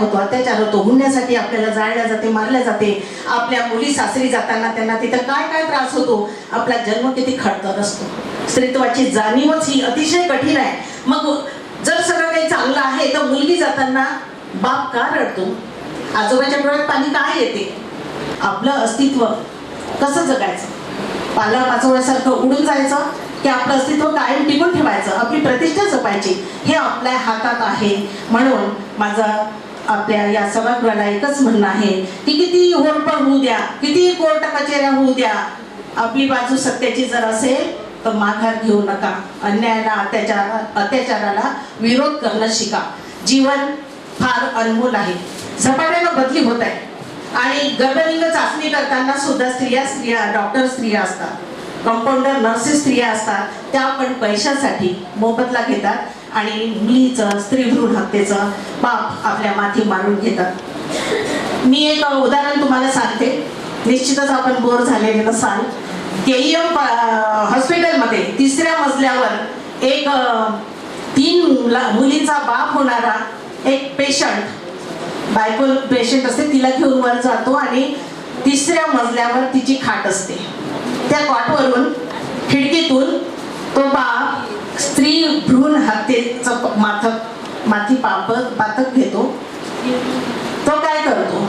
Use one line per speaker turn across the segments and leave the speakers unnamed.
होतो. अत्याचार होतो. हुंड्यासाठी आपल्याला जाळल्या जाते मारल्या जाते. आपल्या मुली सासरी जाताना त्यांना तिथं काय काय त्रास होतो? आपला जन्म किती खडतर असतो. स्त्रीत्वाची जाणीवच ही अतिशय कठीण आहे. मग जर सगळं काही चांगलं आहे तर मुलगी जाताना बाप का रडतो? आजोबाच्या डोळ्यात पाणी काय येते? आपलं अस्तित्व कसं जगायचं? पाला पाचोळ्यासारखं उडून जायचं? की आपलं अस्तित्व कायम टिकून ठेवायचं? आपली प्रतिष्ठा जपायची? हे आपल्या हातात आहे. म्हणून माझं आपल्या या सभागृहाला एकच म्हणणं आहे. की किती होरपळ होऊ द्या किती कोर्ट कचेऱ्या होऊ द्या. आपली बाजू सत्याची जर असेल तर माघार घेऊ नका. अन्यायाला अत्याचार अत्याचाराला विरोध करणं शिका. जीवन फार अनमोल आहे. झपाट्यानं बदली होत आहे. आणि गर्भलिंग चाचणी करताना सुद्धा स्त्रिया स्त्रिया डॉक्टर स्त्रिया असतात. कंपाऊंडर नर्सेस स्त्रिया असतात. त्या पण पैशासाठी मोबदला घेतात. आणि मुलीचं स्त्रीभ्रूण हत्येचं पाप आपल्या माथी मारून घेतात. मी एक उदाहरण तुम्हाला सांगते. निश्चितच आपण बोर झालेले नसाल. केईएम हॉस्पिटलमध्ये तिसऱ्या मजल्यावर एक तीन मुला- मुलींचा बाप होणारा एक पेशंट बायको पेशंट असते तिला घेऊन वर जातो आणि तिसऱ्या मजल्यावर तिची खाट असते. त्या कॉटवरून खिडकीतून तो बाप स्त्री भ्रूण हत्येचं माथक माथी पाप पातक घेतो. तो काय करतो?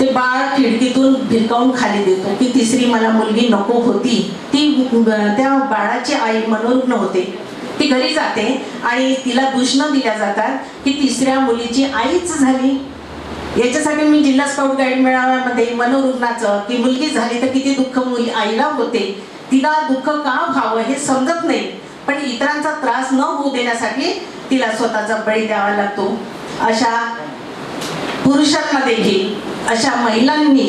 ते बाळ खिडकीतून भिरकावून खाली देतो की तिसरी मला मुलगी नको होती. ती त्या बाळाची आई मनोरुग्ण होते. ती घरी जाते आणि तिला दूषणं दिल्या जातात की तिसऱ्या मुलीची आईच झाली. याच्यासाठी मी जिल्हा स्काउट गाईड मेळाव्यामध्ये मनोरुग्णाचं की मुलगी झाली तर किती दुःख मुली आईला होते. तिला दुःख का व्हावं हे समजत नाही. पण इतरांचा त्रास न होऊ देण्यासाठी तिला स्वतःचा बळी द्यावा लागतो. अशा पुरुषांना अशा महिलांनी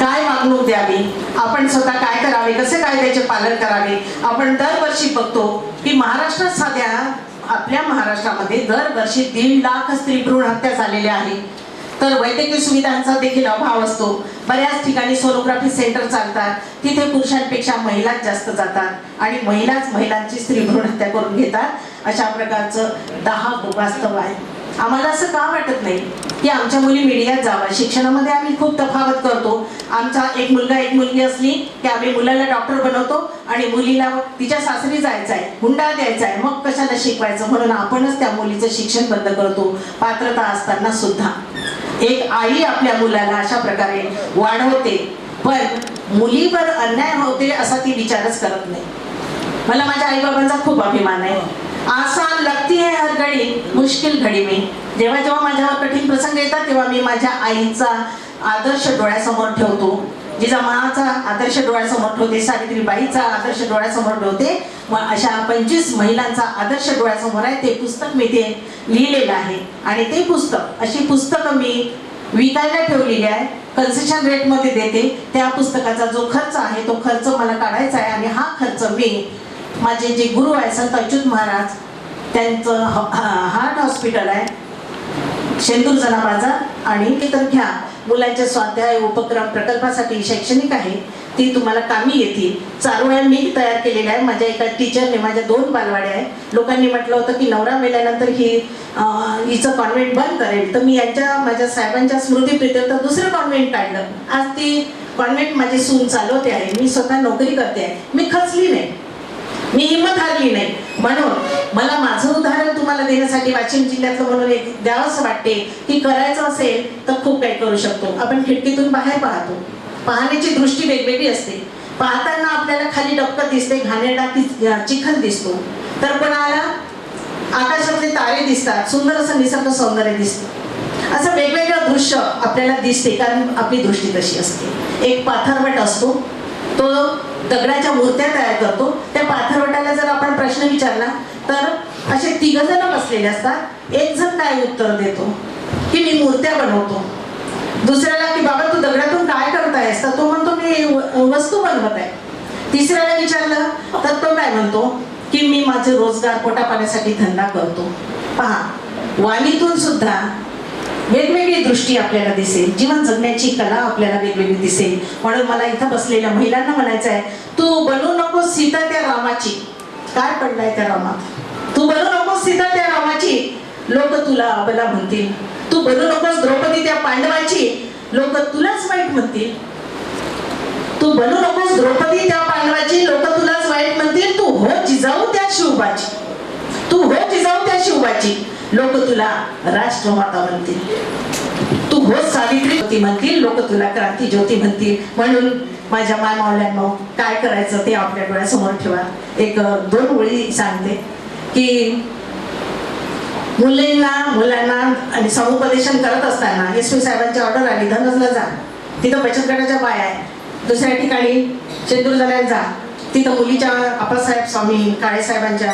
काय वागणूक द्यावी? आपण स्वतः काय करावे? कसे कायद्याचे पालन करावे? आपण दरवर्षी बघतो की महाराष्ट्रात साध्या आपल्या महाराष्ट्रामध्ये दरवर्षी दीड लाख स्त्री भ्रूण हत्या झालेल्या आहे. तर वैद्यकीय सुविधांचा देखील अभाव असतो. बऱ्याच ठिकाणी सोनोग्राफी सेंटर चालतात. तिथे पुरुषांपेक्षा महिलाच जास्त जातात आणि महिलाच महिलांची स्त्री भ्रूण हत्या करून घेतात. अशा प्रकारचं दहा वास्तव आहे. आम्हाला असं का वाटत नाही की आमच्या मुली मीडियात जावा. शिक्षणामध्ये आम्ही खूप तफावत करतो. आमचा एक मुलगा एक मुलगी असली की आम्ही मुलाला डॉक्टर बनवतो आणि मुलीला तिच्या सासरी जायचं आहे हुंडा द्यायचा आहे मग कशाला शिकवायचं? म्हणून आपणच त्या मुलीचं शिक्षण बंद करतो. पात्रता असताना सुद्धा. एक आई आपल्या मुलाला अशा प्रकारे वाढवते पण मुलीवर अन्याय होते असा ती विचारच करत नाही. मला माझ्या आई बाबांचा खूप अभिमान आहे. आसान लगती है हर घडी मुश्किल घडी मी. जेव्हा जेव्हा माझ्यावर कठीण प्रसंग येतात तेव्हा मी माझ्या आईचा आदर्श डोळ्यासमोर ठेवतो. जिजामाचा आदर्श डोळ्यासमोर ठेवते सावित्रीबाईचा आदर्श डोळ्यासमोर ठेवते मग अशा पंचवीस महिलांचा आदर्श डोळ्यासमोर आहे ते पुस्तक मी ते लिहिलेलं आहे. आणि ते पुस्तक अशी पुस्तकं मी विकायला ठेवलेली आहे कन्सेशन रेटमध्ये देते. त्या पुस्तकाचा जो खर्च आहे तो खर्च मला काढायचा आहे आणि हा खर्च मी माझे जे गुरु आहे संत अच्युत महाराज त्यांचं ह- हार्ट हॉस्पिटल आहे शेंदूर जना आणि ते घ्या. मुलांच्या स्वाध्याय उपक्रम प्रकल्पासाठी शैक्षणिक आहे ती तुम्हाला कामी येतील. चारोळ्या मी तयार केलेल्या आहे. माझ्या एका टीचरने माझ्या दोन बालवाड्या आहे लोकांनी म्हटलं होतं की नवरा मेल्यानंतर ही हिचं कॉन्व्हेंट बंद करेल. तर मी यांच्या माझ्या साहेबांच्या स्मृती प्रित्यर्थ दुसरं कॉन्व्हेंट काढलं. आज ती कॉन्व्हेंट माझी सून चालवते आहे. मी स्वतः नोकरी करते आहे. मी खचली नाही. मी हिंमत हारली नाही. म्हणून मला माझं उदाहरण तुम्हाला देण्यासाठी वाशिम जिल्ह्यातलं म्हणून एक द्यावंसं वाटते. की करायचं असेल तर खूप काही करू शकतो. आपण खिडकीतून बाहेर पाहतो. पाहण्याची दृष्टी वेगवेगळी असते. पाहताना आपल्याला खाली डबकं दिसते घाणेरडा चिखल दिसतो. तर कोणाला? आकाशातले तारे दिसतात. सुंदर असं निसर्ग सौंदर्य दिसतं. असं वेगवेगळं दृश्य आपल्याला दिसते कारण आपली दृष्टी तशी असते. एक पाथरवट असतो. तो दगडाच्या मूर्त्या तयार करतो त्या पाथरवटाला जर आपण प्रश्न विचारला तर असे तिघ जण बसलेले असतात. एक जण काय उत्तर देतो की मी मूर्त्या बनवतो. दुसऱ्याला की बाबा तू दगडातून काय करतायस? तर तो म्हणतो मी व- वस्तू बनवत आहे. तिसऱ्याला विचारलं तर तो काय म्हणतो की मी माझे रोजगार पोटापाण्यासाठी धंदा करतो. पहा वाणीतून सुद्धा वेगवेगळी दृष्टी आपल्याला दिसेल. जीवन जगण्याची कला आपल्याला वेगवेगळी दिसेल. म्हणून मला इथं बसलेल्या महिलांना म्हणायचं आहे तू बनू नको सीता त्या रामाची. काय पडलाय त्या रामात? तू बनू नको सीता त्या रामाची. लोक तुला अबला म्हणतील. तू बनू नकोस द्रौपदी त्या पांडवाची. लोक तुलाच वाईट म्हणतील. तू बनू नकोस द्रौपदी त्या पांडवाची. लोक तुलाच वाईट म्हणतील. तू हो जिजाऊ त्या शिवबाची. तू हो जिजाऊ त्या शिवबाची. लोक तुला राष्ट्रमाता म्हणतील. तू हो सावित्री ज्योती म्हणतील लोक तुला क्रांती ज्योती म्हणतील. म्हणून माझ्या माय मावल्यांनो काय करायचं ते आपल्या डोळ्यासमोर ठेवा. एक दोन ओळी सांगते की मुलींना मुलांना आणि समुपदेशन करत असताना एस पी साहेबांची ऑर्डर आली धनजला जा. तिथं बचत गटाच्या बाया आहे. दुसऱ्या ठिकाणी शेंदूर जा. तिथं मुलीच्या आप्पासाहेब स्वामी काळे साहेबांच्या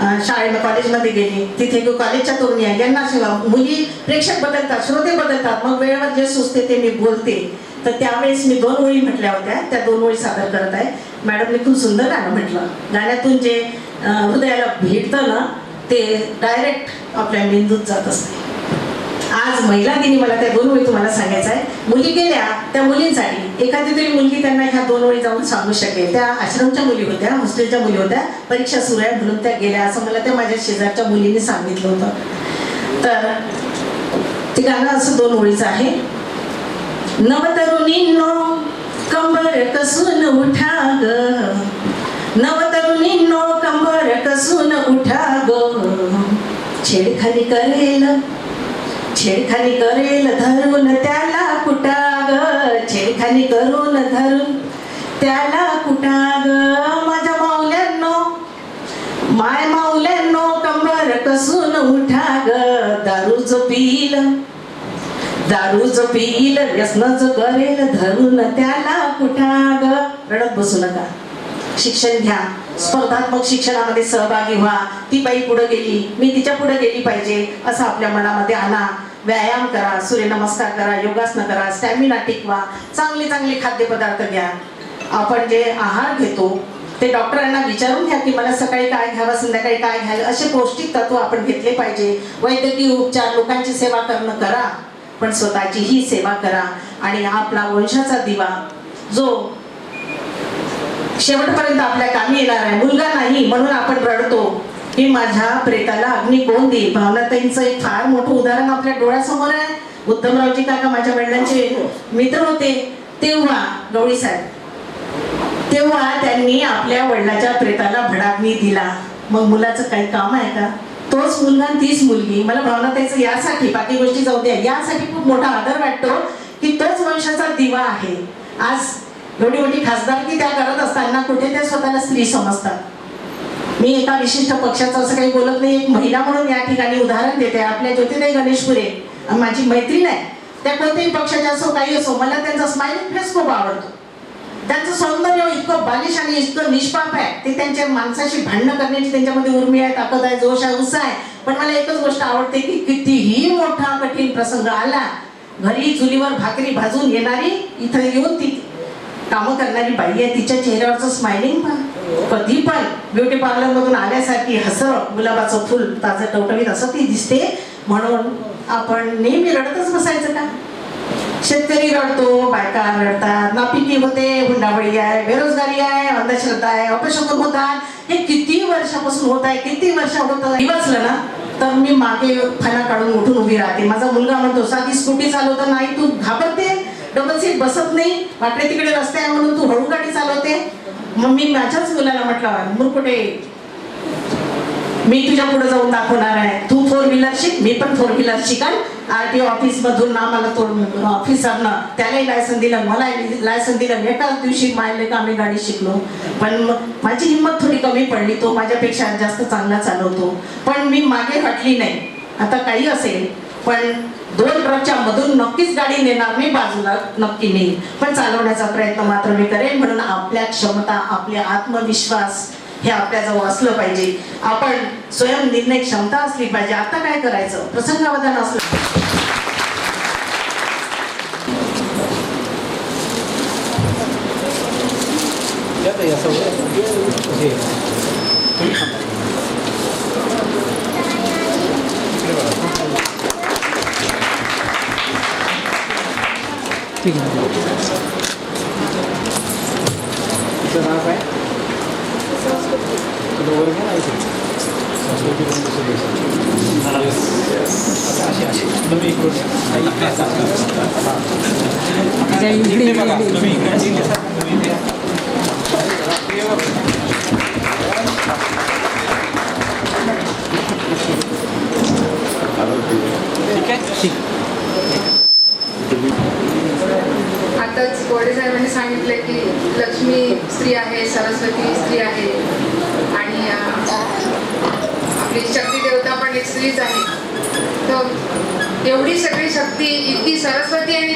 शाळेला कॉलेजमध्ये गेली तिथे कॉलेजच्या तरुणी आहे यांना शिवा मुली प्रेक्षक बदलतात श्रोते बदलतात मग वेळेवर जे सुचते ते मी बोलते. तर त्यावेळेस मी दोन ओळी म्हटल्या होत्या त्या दोन ओळी सादर करत आहे. मॅडमने खूप सुंदर गाणं म्हटलं. गाण्यातून जे हृदयाला भेटतं ना ते डायरेक्ट आपल्या मेंदूत जात असते. आज महिला दिनी मला त्या दोन ओळी सांगायचं आहे. मुली गेल्या त्या मुलींसाठी एखादी तरी मुलगी त्यांना ह्या दोन ओळी जाऊन सांगू शकेल. त्या आश्रमच्या मुली होत्या हॉस्टेलच्या मुली होत्या परीक्षा सुरू आहे म्हणून त्या गेल्या असं मला त्या माझ्या शेजारच्या मुलीने सांगितलं होतं. तर ते गाणं असं दोन ओळीचं आहे. नवतरुणींनो कंबर कसून उठा ग. नवतरुणींनो कंबर कसून उठा ग. छेडखानी करेल छेडखानी करेल धरून त्याला कुटाग छेडखानी करून धरून त्याला कुटाग. माझ्या माऊल्यांनो माय माऊल्यांनो कंबर कसून उठा ग दारूच पिल दारूच पिल व्यसनच करेल धरून त्याला कुटाग. रडत बसू नका. शिक्षण घ्या. स्पर्धात्मक शिक्षणामध्ये सहभागी व्हा. ती बाई पुढे गेली. मी तिच्या पुढे गेली पाहिजे असं आपल्या मनामध्ये आणा. व्यायाम करा. सूर्यनमस्कार करा. योगासनं करा. स्टॅमिना टिकवा. चांगले चांगले खाद्यपदार्थ घ्या. आपण जे आहार घेतो ते डॉक्टरांना विचारून घ्या की मला सकाळी काय घ्यावं संध्याकाळी काय घ्यावं असे पौष्टिक तत्व आपण घेतले पाहिजे. वैद्यकीय उपचार लोकांची सेवा करणं करा. पण स्वतःचीही सेवा करा. आणि आपला वंशाचा दिवा जो शेवटपर्यंत आपल्या कामी येणार आहे. मुलगा नाही म्हणून आपण रडतो. की माझ्या प्रेताला अग्नी कोण देईल. भावनाताईंचं एक फार मोठं उदाहरण आपल्या डोळ्यासमोर आहे. उत्तमरावजी काका माझ्या वडिलांचे मित्र होते. तेव्हा गवळी साहेब तेव्हा त्यांनी आपल्या वडिलाच्या प्रेताला भडाग्नी दिला. मग मुलाचं काही काम आहे का? तोच मुलगा तीच मुलगी. मला भावनाताईचं यासाठी बाकी गोष्टी जाऊ द्या. यासाठी खूप मोठा आदर वाटतो की तोच वंशाचा दिवा आहे. आज एवढी मोठी खासदारकी त्या करत असताना कुठे त्या स्वतःला स्त्री समजतात? मी एका विशिष्ट पक्षाचं असं काही बोलत नाही. एक महिला म्हणून या ठिकाणी उदाहरण देते. आपल्या ज्योतिताई गणेशपुरे माझी मैत्रीण आहे. त्या कोणत्याही पक्षाच्या असो काही असो मला त्यांचा स्माइलिंग फेस खूप आवडतो. त्यांचं सौंदर्य इतकं बालिश आणि इतकं निष्पाप आहे. ते त्यांच्या माणसाशी भांडणं करण्याची त्यांच्यामध्ये उर्मी आहे ताकद आहे जोश आहे उत्साह आहे. पण मला एकच गोष्ट आवडते की कितीही मोठा कठीण प्रसंग आला घरी चुलीवर भाकरी भाजून येणारी इथं येऊन ती कामं करणारी बाई आहे तिच्या चेहऱ्यावरचं स्माइलिंग पण कधी पण ब्युटी पार्लर मधून आल्यासारखी हसर गुलाबाचं फुल ताजं टवटवीत असं ती दिसते. म्हणून आपण नेहमी रडतच बसायचं का? शेतकरी रडतो बायका रडतात नापिकी होते हुंडाबळी आहे बेरोजगारी आहे अंधश्रद्धा आहे अपशकुन होतात. हे किती वर्षापासून होत आहे किती वर्ष होत बसलं ना तर मी मागे फणा काढून उठून उभी राहते. माझा मुलगा म्हणतो साधी स्कूटी चालवतो नाही तू घाबरते डबल सीट बसत नाही. वाटले तिकडे रस्ते आहे म्हणून तू हळू गाडी चालवते. मग मी माझ्याच मुलाला म्हटलं मुरकुटे मी तुझ्या पुढे जाऊन दाखवणार आहे. तू फोर व्हीलर शिक मी पण फोर व्हीलर शिकाल आर टी ऑफिस मधून ना मला तो ऑफिसरनं त्यालाही लायसन दिलं मला लायसन दिलं. एकाच दिवशी मायले का आम्ही गाडी शिकलो? पण मग माझी हिंमत थोडी कमी पडली. तो माझ्यापेक्षा जास्त चांगला चालवतो. पण मी मागे हटली नाही. आता काही असेल. पण दोन ट्रकच्या मधून नक्कीच गाडी नेणार मी बाजूला नक्की नेईल पण चालवण्याचा प्रयत्न मात्र मी करेन म्हणून आपल्या क्षमता आपले आत्मविश्वास हे आपल्याजवळ असलं पाहिजे. आपण स्वयं निर्णय क्षमता असली पाहिजे. आता काय करायचं? प्रसंगावधान असलं
यात
Aquí viene. you. oke.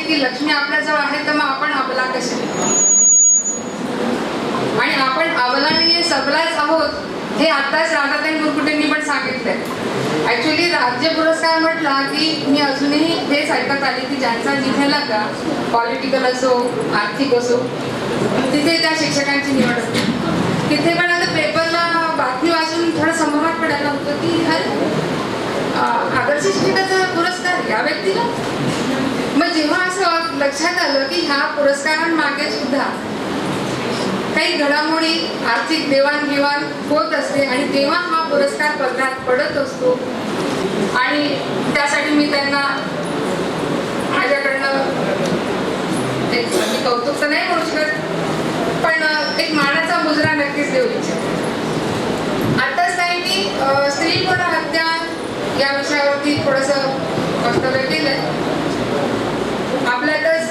Saraswati Lakshmi आपल्याजवळ आहे तर मग आपण अबला कशी आणि आपण अबलाने सबलाच आहोत हे आताच राधाताई मुरकुटेंनी पण सांगितलंय. ऍक्च्युली राज्य पुरस्कार म्हटला की मी अजूनही हेच ऐकत आले की ज्यांचा जिथे लगा पॉलिटिकल असो आर्थिक असो तिथे त्या शिक्षकांची निवड असते. तिथे पण आता पेपरला बातमी वाचून थोडं संभ्रमात पडायला होतं की हर आदर्श शिक्षकाचा पुरस्कार या व्यक्तीला? लक्षात आलं की ह्या पुरस्कारांमागे सुद्धा काही घडामोडी आर्थिक देवाणघेवाण होत असते आणि तेव्हा हा पुरस्कार पदरात पडत असतो. आणि त्यासाठी मी त्यांना माझ्याकडनं एक मी कौतुक तर नाही म्हणू शकत पण एक मानाचा मुजरा नक्कीच देऊ इच्छित. आताच नाही मी स्त्री हत्या या विषयावरती थोडंसं वक्तव्य केलं आहे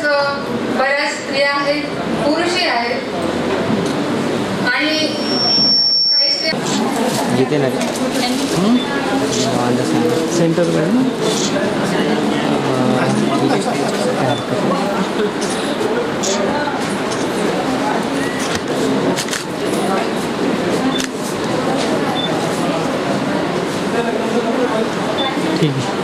बऱ्याच स्त्रिया आहेत पुरुषही आहेत. आणि काही स्त्रिया
सेंटर ठीक आहे.